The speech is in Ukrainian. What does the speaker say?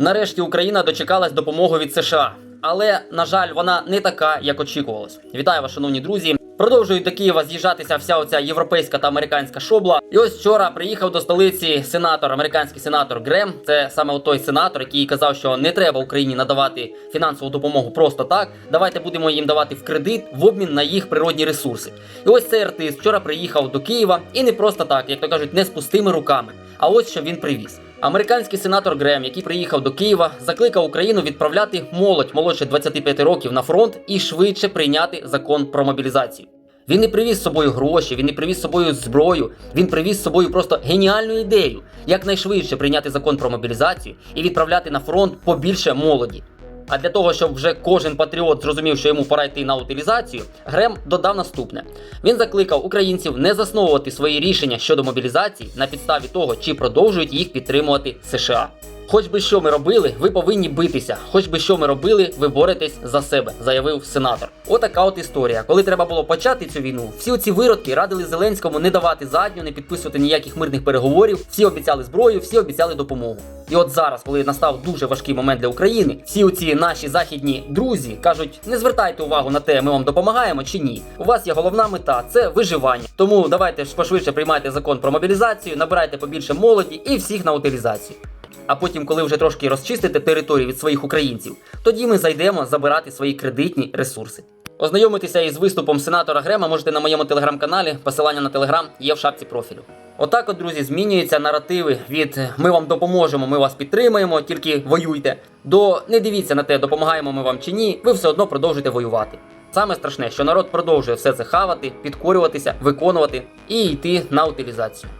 Нарешті Україна дочекалась допомоги від США. Але, на жаль, вона не така, як очікувалось. Вітаю вас, шановні друзі. Продовжують до Києва з'їжджатися вся оця європейська та американська шобла. І ось вчора приїхав до столиці сенатор, американський сенатор Грем. Це саме той сенатор, який казав, що не треба Україні надавати фінансову допомогу просто так. Давайте будемо їм давати в кредит в обмін на їх природні ресурси. І ось цей артист вчора приїхав до Києва і не просто так, як то кажуть, не з пустими руками. А ось що він привіз. Американський сенатор Грем, який приїхав до Києва, закликав Україну відправляти молодь молодше 25 років на фронт і швидше прийняти закон про мобілізацію. Він не привіз з собою гроші, він не привіз з собою зброю, він привіз з собою просто геніальну ідею, якнайшвидше прийняти закон про мобілізацію і відправляти на фронт побільше молоді. А для того, щоб вже кожен патріот зрозумів, що йому пора йти на утилізацію, Грем додав наступне: він закликав українців не засновувати свої рішення щодо мобілізації на підставі того, чи продовжують їх підтримувати США. Хоч би що ми робили, ви повинні битися. Хоч би що ми робили, ви боретесь за себе, заявив сенатор. Отака от історія. Коли треба було почати цю війну, всі ці виродки радили Зеленському не давати задню, не підписувати ніяких мирних переговорів. Всі обіцяли зброю, всі обіцяли допомогу. І от зараз, коли настав дуже важкий момент для України, всі оці наші західні друзі кажуть: не звертайте увагу на те, ми вам допомагаємо чи ні. У вас є головна мета це виживання. Тому давайте ж пошвидше приймайте закон про мобілізацію, набирайте побільше молоді і всіх на утилізацію. А потім, коли вже трошки розчистите територію від своїх українців, тоді ми зайдемо забирати свої кредитні ресурси. Ознайомитися із виступом сенатора Грема можете на моєму телеграм-каналі. Посилання на телеграм є в шапці профілю. Отак, от, друзі, змінюються наративи від ми вам допоможемо, ми вас підтримаємо, тільки воюйте. До не дивіться на те, допомагаємо ми вам чи ні, ви все одно продовжуєте воювати. Саме страшне, що народ продовжує все це хавати, підкорюватися, виконувати і йти на утилізацію.